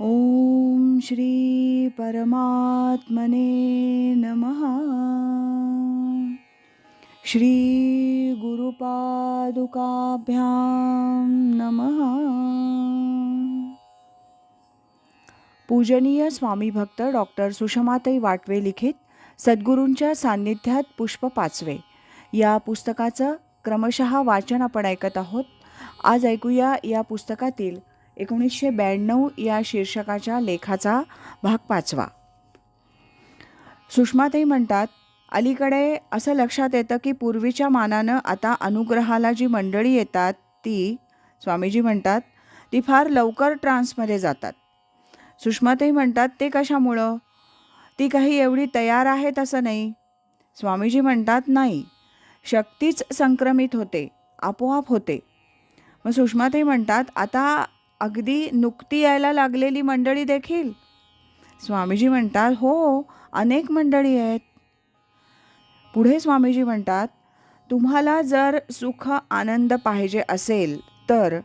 ओम श्री परमात्मने नमः। श्री गुरुपादुकाभ्यां नमः। पूजनीय स्वामी भक्त डॉक्टर सुषमाताई वाटवे लिखित सद्गुरूंच्या सान्निध्यात पुष्प पाचवे. या पुस्तकाचं क्रमशः वाचन आपण ऐकत आहोत. आज ऐकूया या पुस्तकातील एकोणीसशे ब्याण्णव या शीर्षकाच्या लेखाचा भाग पाचवा. सुषमाताई म्हणतात अलीकडे असं लक्षात येतं की पूर्वीच्या मानानं आता अनुग्रहाला जी मंडळी येतात ती स्वामीजी म्हणतात ती फार लवकर ट्रान्समध्ये जातात. सुषमाताई म्हणतात ते कशामुळं? ती काही एवढी तयार आहेत असं नाही. स्वामीजी म्हणतात नाही शक्तीच संक्रमित होते आपोआप होते. मग सुषमाताई म्हणतात आता अगदी नुकती यायला लागलेली मंडळी देखील. स्वामीजी म्हणतात हो अनेक मंडळी आहेत. पुढे स्वामीजी म्हणतात तुम्हाला जर सुख आनंद पाहिजे असेल तर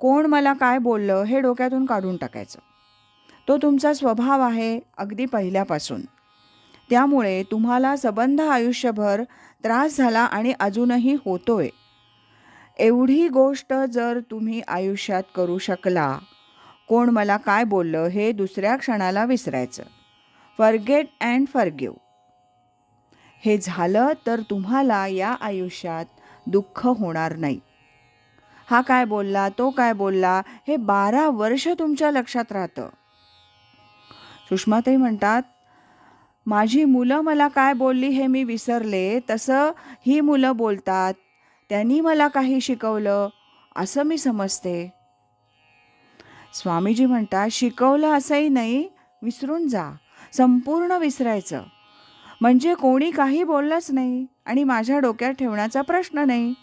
कोण मला काय बोललं हे डोक्यातून काढून टाकायचं. तो तुमचा स्वभाव आहे अगदी पहिल्यापासून. त्यामुळे तुम्हाला सबंध आयुष्यभर त्रास झाला आणि अजूनही होतोय. एवढी गोष्ट जर तुम्ही आयुष्यात करू शकला कोण मला काय बोललं हे दुसऱ्या क्षणाला विसरायचं. फॉरगेट अँड फॉरगिव हे झालं तर तुम्हाला या आयुष्यात दुःख होणार नाही. हा काय बोलला तो काय बोलला हे बारा वर्ष तुमच्या लक्षात राहतं. सुषमाताई म्हणतात माझी मुलं मला काय बोलली हे मी विसरले तसं ही मुलं बोलतात त्यांनी मला काही शिकवलं असं मी समजते. स्वामीजी म्हणतात शिकवलं असंही नाही विसरून जा. संपूर्ण विसरायचं. म्हणजे कोणी काही बोललंच नाही आणि माझ्या डोक्यात ठेवण्याचा प्रश्न नाही.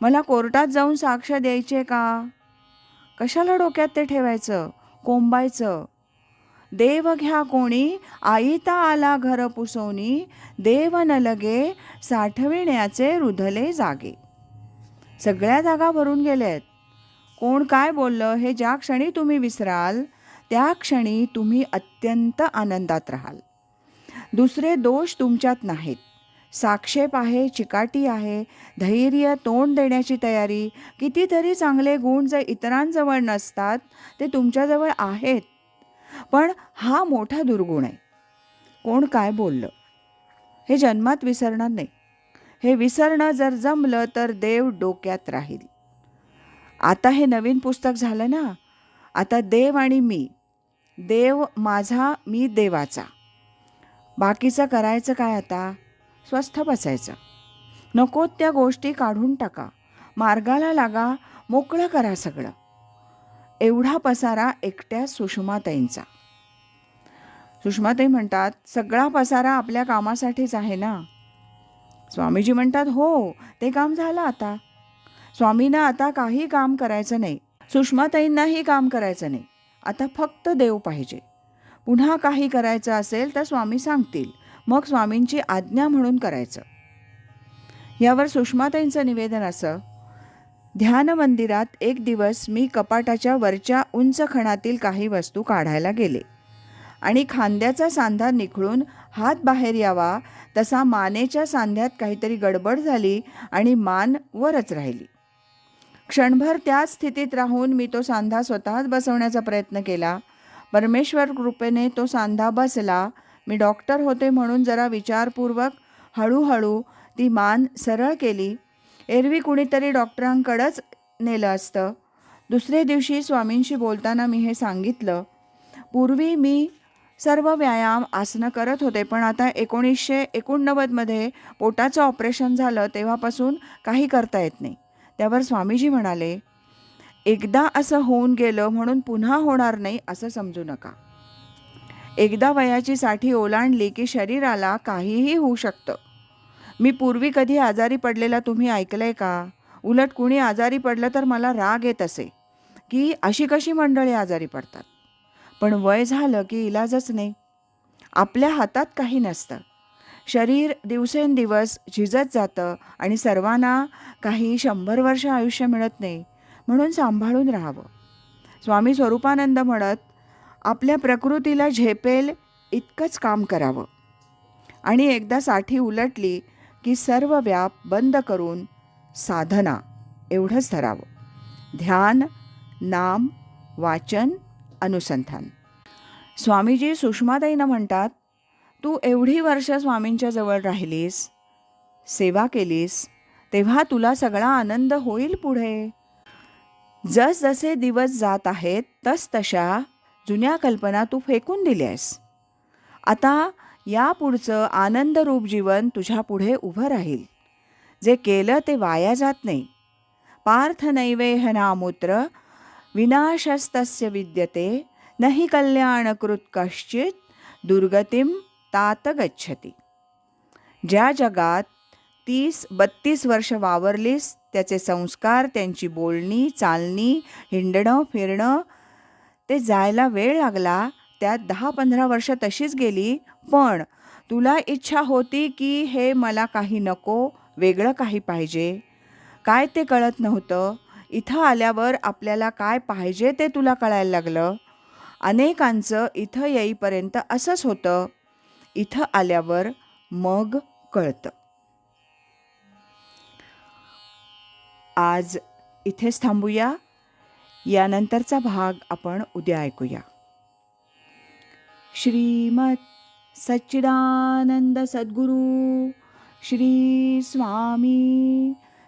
मला कोर्टात जाऊन साक्ष द्यायचे का? कशाला डोक्यात ते ठेवायचं? कोंबायचं? देव घ्या कोणी आईता आला घर पुसवणी देव न लगे साठविण्याचे रुधले जागे. सगळ्या जागा भरून गेल्या आहेत कोण काय बोललं हे ज्या क्षणी तुम्ही विसराल त्या क्षणी तुम्ही अत्यंत आनंदात राहाल. दुसरे दोष तुमच्यात नाहीत. साक्षेप आहे चिकाटी आहे धैर्य तोंड देण्याची तयारी कितीतरी चांगले गुण जे इतरांजवळ नसतात ते तुमच्याजवळ आहेत. पण हा मोठा दुर्गुण आहे. कोण काय बोललं? हे जन्मात विसरणार नाही. हे विसरणं जर जमलं तर देव डोक्यात राहील. आता हे नवीन पुस्तक झालं ना? आता देव आणि मी. देव माझा मी देवाचा. बाकीचं करायचं काय आता? स्वस्थ बसायचं. नको त्या गोष्टी काढून टाका. मार्गाला लागा मोकळं करा सगळं. एवढा पसारा एकट्या सुषमाताईंचा. सुषमाताई म्हणतात सगळा पसारा आपल्या कामासाठीच आहे ना? स्वामीजी म्हणतात हो ते काम झालं आता. स्वामींना आता काही काम करायचं नाही. सुषमाताईंनाही काम करायचं नाही. आता फक्त देव पाहिजे. पुन्हा काही करायचं असेल तर स्वामी सांगतील. मग स्वामींची आज्ञा म्हणून करायचं. यावर सुषमाताईंचं निवेदन असं ध्यान मंदिरात एक दिवस मी कपाटाच्या वरच्या उंच खणातील काही वस्तू काढायला गेले. आणि खांद्याचा सांधा निखळून हात बाहेर यावा. तसा मानेच्या सांध्यात काहीतरी गडबड झाली आणि मान वरच राहिली. क्षणभर त्याच स्थितीत राहून मी तो सांधा स्वतःच बसवण्याचा प्रयत्न केला. परमेश्वर कृपेने तो सांधा बसला. मी डॉक्टर होते म्हणून जरा विचारपूर्वक हळूहळू ती मान सरळ केली. एरवी कुणीतरी डॉक्टरांकडंच नेलं असतं. दुसऱ्या दिवशी स्वामींशी बोलताना मी हे सांगितलं. पूर्वी मी सर्व व्यायाम आसनं करत होते पण आता एकोणीसशे एकोणनव्वदमध्ये पोटाचं ऑपरेशन झालं तेव्हापासून काही करता येत नाही. त्यावर स्वामीजी म्हणाले एकदा असं होऊन गेलं म्हणून पुन्हा होणार नाही असं समजू नका. एकदा वयाची साठी ओलांडली की शरीराला काहीही होऊ शकतं. मी पूर्वी कधी आजारी पडलेला तुम्ही ऐकलं आहे का? उलट कुणी आजारी पडलं तर मला राग येत असे. की अशी कशी मंडळी आजारी पडतात? पण वय झालं की इलाजच नाही. आपल्या हातात काही नसतं. शरीर दिवसेंदिवस झिजत जातं आणि सर्वांना काही शंभर वर्ष आयुष्य मिळत नाही म्हणून सांभाळून राहावं. स्वामी स्वरूपानंद म्हणत आपल्या प्रकृतीला झेपेल इतकंच काम करावं. आणि एकदा साठी उलटली की सर्व व्याप बंद करून साधना एवढंच धरावं. ध्यान नाम वाचन अनुसंधान. स्वामीजी सुषमाताईंना म्हणतात तू एवढी वर्ष स्वामींच्या जवळ राहिलीस सेवा केलीस तेव्हा तुला सगळा आनंद होईल पुढे. जसजसे दिवस जात आहेत तसतशा जुन्या कल्पना तू फेकून दिल्यास. आता या पुढचं आनंदरूप जीवन तुझ्या पुढे उभं राहील. जे केलं ते वाया जात नाही. पार्थ नैवेह नामूत्र विनाशस्तस्य विद्यते नहि कल्याणकृत कश्चित दुर्गतीम तात गच्छती। ज्या जगात तीस बत्तीस वर्ष वावरलीस त्याचे संस्कार त्यांची बोलणी चालणी हिंडणं फिरणं ते जायला वेळ लागला त्यात दहा पंधरा वर्ष तशीच गेली पण तुला इच्छा होती की हे मला काही नको वेगळं काही पाहिजे. काय ते कळत नव्हतं. इथं आल्यावर आपल्याला काय पाहिजे ते तुला कळायला लागलं? अनेकांचं इथं येईपर्यंत असंच होतं. इथं आल्यावर मग कळतं. आज इथेच थांबूया. यानंतरचा भाग आपण उद्या ऐकूया. श्रीमत सच्चिदानंद सद्गुरू श्री स्वामी